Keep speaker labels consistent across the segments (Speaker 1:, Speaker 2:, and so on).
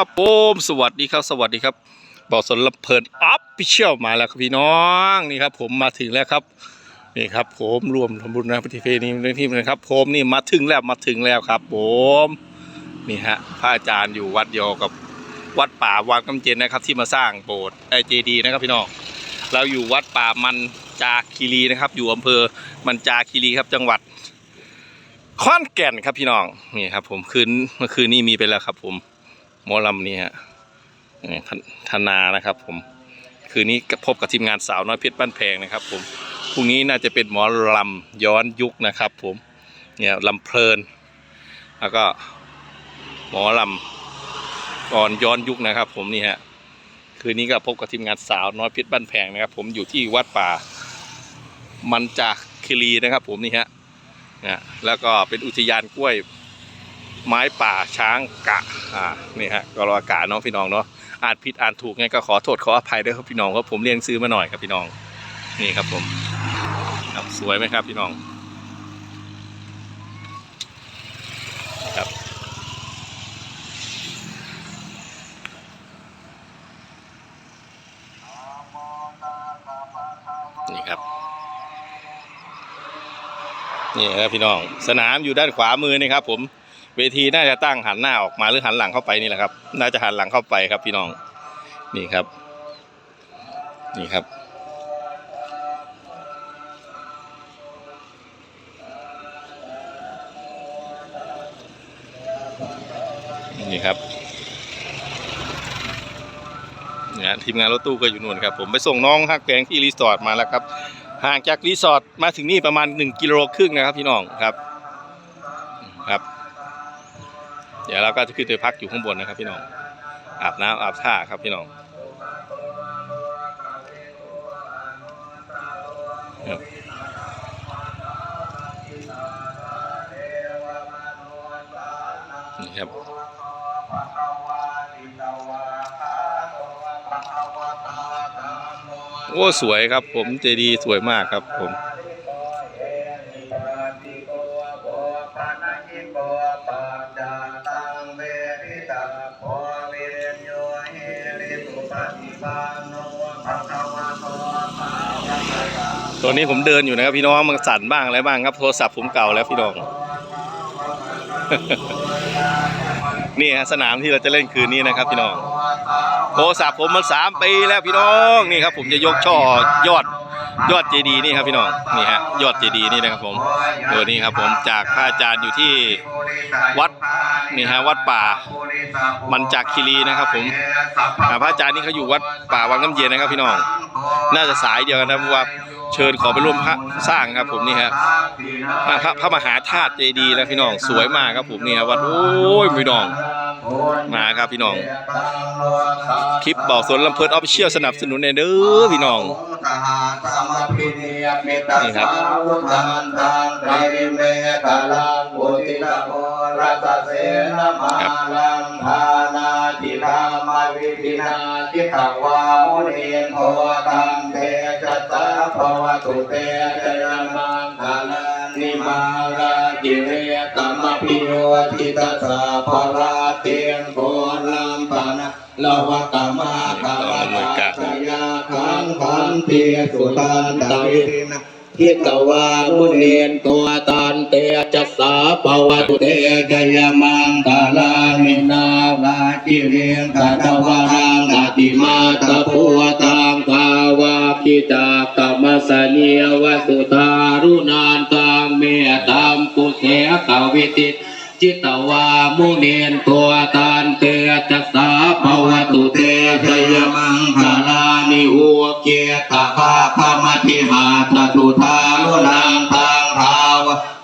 Speaker 1: ครับผมสวัสดีครับสวัสดีครับบอกสนลำเพลินอัพพิเชียลมาแล้วครับพี่น้องนี่ครับ ผมมาถึงแล้วครับนี่ครับ ผมรวมทำบุญนะปฏิเพณีในที่นะครับ ผมนี่มาถึงแล้วมาถึงแล้วครับ ผมนี่ฮะพระอาจารย์อยู่วัดเดียวกับวัดป่าวังน้ำเจนนะครับ ที่มาสร้างโบสถ์ไอเจดีนะครับพี่น้องเราอยู่วัดป่ามันจาคีรีนะครับ อยู่อำเภอมันจาคีรีครับ จังหวัดขอนแก่นครับพี่น้องนี่ครับ ผมคืนเมื่อคืนนี้มีไปแล้วครับ ผม มอลำนี่ฮะนี่ธนานะครับผมคืนนี้พบกับทีมงานสาวน้อยเพชรบ้านแพงนะครับ ผมพรุ่งนี้น่าจะเป็นหมอลำย้อนยุคนะครับ ผมเนี่ยลำเพลิน แล้วก็หมอลำก่อนย้อนยุคนะครับ ผมนี่ฮะคืนนี้ก็พบกับทีมงานสาวน้อยเพชรบ้านแพงนะครับ ผมอยู่ที่วัดป่า มันจากคีรีนะครับ ผมนี่ฮะนะแล้วก็เป็นอุทยานกล้วย ไม้ป่าช้างกะอ่านี่ฮะกรอากาศเนาะพี่น้องเนาะอ่านผิดอ่านถูกไงก็ขอโทษขออภัยด้วยครับพี่น้องครับผมเรียนซื้อมาหน่อยครับพี่น้อง นี่ครับผมครับสวยไหมครับพี่น้องครับนี่ครับนี่ครับพี่น้องสนามอยู่ด้านขวามือนี่ครับผม เวทีน่าจะตั้งหันหน้าออกมาหรือหันหลังเข้าไปนี่แหละครับ น่าจะหันหลังเข้าไปครับพี่น้อง นี่ครับ นี่ครับ นี่ครับเนี่ยทีมงานรถตู้ก็อยู่นู่นครับผมไปส่งน้องฮักแพงที่รีสอร์ทมาแล้วครับ ห่างจากรีสอร์ทมาถึงนี่ประมาณ 1 กิโลครึ่งนะครับพี่น้องครับครับ เดี๋ยวเราก็จะขึ้นไปพักอยู่ข้างบนนะครับ พี่น้อง อาบน้ำอาบท่าครับพี่น้องนี่ครับโอ้สวยครับผมเจดีสวยมากครับผม ตัวนี้ผมเดินอยู่นะครับพี่น้องมันสั่นบ้างอะไรบ้างครับโทรศัพท์ผมเก่าแล้วพี่น้อง นี่ฮะสนามที่เราจะเล่นคืนนี้นะครับ พี่น้อง โทรศัพท์ผมมันสามปีแล้วพี่น้องนี่ครับ ผมจะยกช่อยอดยอดเจดีนี่ครับพี่น้องนี่ฮะยอดเจดีนี่นะครับผมเออนี่ครับผมจากพระอาจารย์อยู่ที่วัดนี่ฮะวัดป่ามันจากคีรีนะครับ ผมอ่พระอาจารย์นี่เขาอยู่วัดป่าวังน้ำเย็นนะครับ พี่น้อง น่าจะสายเดียวกันนะเพราะว่า เชิญขอไปร่วมพระสร้างครับผมนี่ฮะพระพระมหาธาตุเจดีย์แล้วพี่น้องสวยมากครับผมนี่ครับวัดโอ้ยพี่น้องมาครับพี่น้อง คลิปบอกสวนลำเพิดออฟเชียลสนับสนุนในเด้อพี่น้องนี่ครับ
Speaker 2: รัสเสนมาลังทานาติธรรมวิธินา
Speaker 3: ต
Speaker 2: ิตาวามุนินโทตังเทจัตตาภวตุเตเจรมังทานานิมาราจิเรตัมพิโยทิตาสาภราเตียงโพลัมปานะลวะกามาคาราชยาขังพันเตียสุตันตาวิรินะทิตาวามุเนนตั จัสสาปวตุเตจยมังคาลานินาราจิเรกาตวารังอติมาตะพุตังกาวาคิตากรรมสเนียวสุธารุนานตังเมตามปุเสกวิติจิตวามุเนนตัวตานเตจัสสาภวตุเตชยมังคาลานิอุเกตาภาพมติหาตตุทาลุนังทาง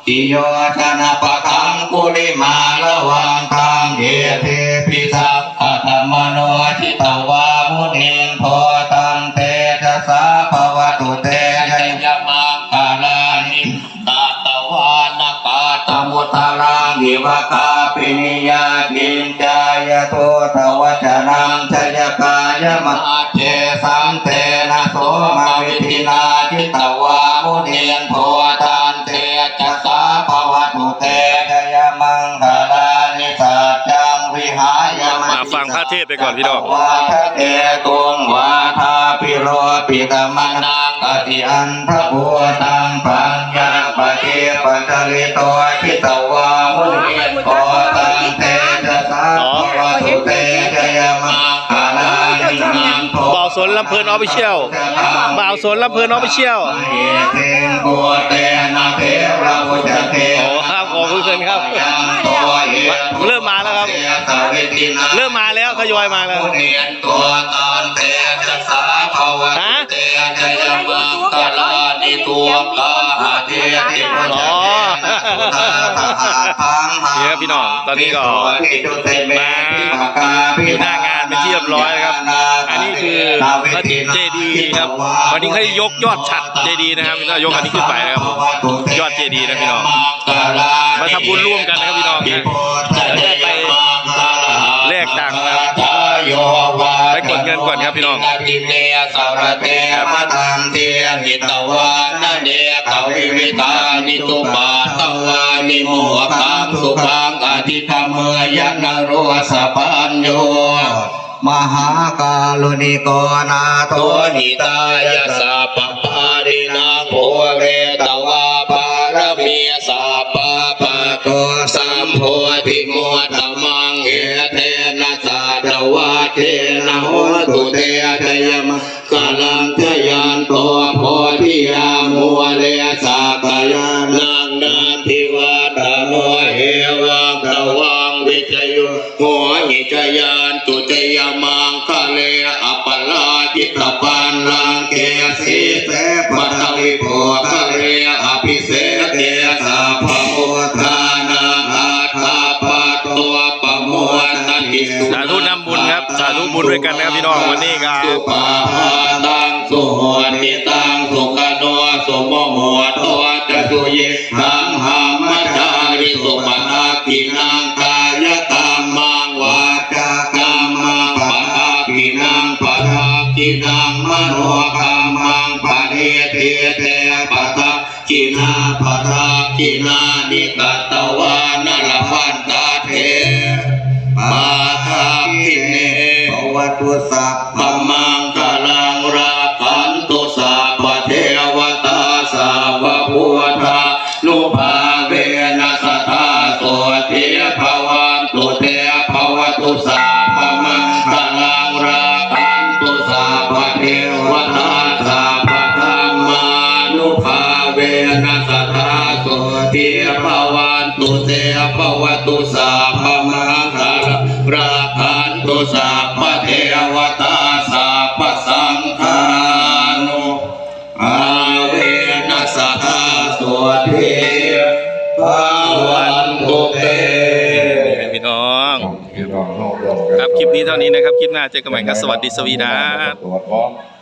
Speaker 2: ติโยชนะปะทังกุลิมาละวังทางเอเทพิทักขธรรมโนจิตวามุเนนโทตันเตจัสาภวตุเตชยมังคาลานิตาตวานกาตมุตตารานิวกาปินิยากินจายโททวัชนังชยกายมาเจสังเตนะโสมาวิธินาจิตวามุเนียนโพ สสาภวตุเตจยมังคลานิสัจจังวิหาย
Speaker 1: มาฟังพระเทศน์ไปก่อนพี่น้อง
Speaker 2: วาทะเตตุงวาทาปิโรปิกมนังกติอันทบัวตังปัญญาปเทปตลิโตทิตวา นลำ
Speaker 1: เพลินออฟฟิเชียลบ่าวสนลำเพลินออฟฟิเชียล
Speaker 2: เอเทงบัวเตนะเทระวุจเท
Speaker 1: โอ้ครับขอบคุณครับ
Speaker 2: ตัวเอ
Speaker 1: เริ่มมาแล้วครับ
Speaker 2: สาวิตินา
Speaker 1: เริ่มมาแล้วทยอยมาแล้ว
Speaker 2: ผู้เนียนตัวตอนเตจะสาภาวะ
Speaker 1: ฮะ
Speaker 2: เตจยมังกลานิตัวกาหาเทติพุทธ
Speaker 1: อ๋อนี่ครับพี่น้อง ตอนนี้ก็มาอยู่หน้างานเป็นที่เรียบร้อยนะครับอันนี้ คือพระเจดีย์ครับ วันนี้เขายกยอดฉัดเจดีย์นะครับก็ยกอันนี้ขึ้นไปนะครับยอดเจดีย์นะพี่น้องมาทำบุญร่วมกันนะครับพี่น้องนะแล้วก็ไปแลกตังค์นะครับไปกดเงินก่อนครับพี่น้อง
Speaker 2: ทิเนสารเตมาตามเทียหิตวานาเนกวิวิตานิตุปาตวานิโมคังสุขังอธิธรรมยนโรสปัญโย มหากาลุนิโกนาโทหิตายาสาปปารินาโพเรตวาปารมีสาปปะโตสัมโพธิมวตมังเอเทนะสาดวาเทนะโหตุเตทยมกาลัง
Speaker 1: ด้วยกันนะครับพี่น้องวันนี้ก็
Speaker 2: สุปาหาตังสุโหติตังสุขโนสุโมโหตัวจะสุเยหังหามัจจาริสุปนากินังกายกรรมังวาจากรรมังปะอากินังปะอากินังมโนกรรมังปะเทเทเตปะทะกินาปะทะกินานิกตวานลพันตา วตุสัพพมังกลังราคันตุสัพเทวตาสาวะพุทธานุภาเวนัสทาโสเทภวันตุเทภวตุสัพพมังกลังราคันตุสัพเทวตาสัพธรรมานุภาเวนัสทาโสเทภวันตุเทภวตุสัพพมังคลังราคันตุสัพ
Speaker 1: ครับคลิปนี้เท่านี้นะครับ คลิปหน้าเจอกันใหม่ครับสวัสดีสวีดัส
Speaker 4: ตัวพร้อม